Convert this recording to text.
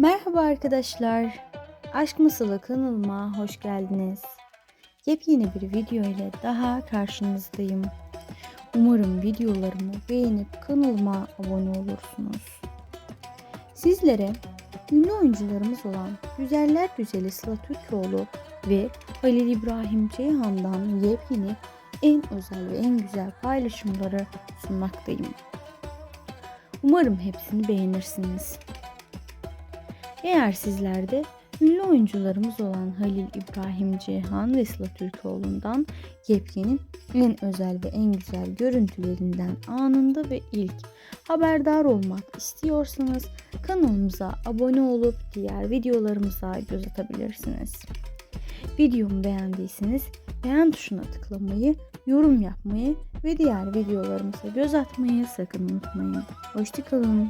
Merhaba arkadaşlar. Aşk Masalı kanalıma hoş geldiniz. Yepyeni bir video ile daha karşınızdayım. Umarım videolarımı beğenip kanalıma abone olursunuz. Sizlere ünlü oyuncularımız olan Güzeller Güzeli Sıla Türkoğlu ve Halil İbrahim Ceyhan'dan yepyeni en özel ve en güzel paylaşımları sunmaktayım. Umarım hepsini beğenirsiniz. Eğer sizler de ünlü oyuncularımız olan Halil İbrahim Ceyhan ve Sıla Türkoğlu'ndan yepyeni en özel ve en güzel görüntülerinden anında ve ilk haberdar olmak istiyorsanız kanalımıza abone olup diğer videolarımıza göz atabilirsiniz. Videomu beğendiyseniz beğen tuşuna tıklamayı, yorum yapmayı ve diğer videolarımıza göz atmayı sakın unutmayın. Hoşçakalın.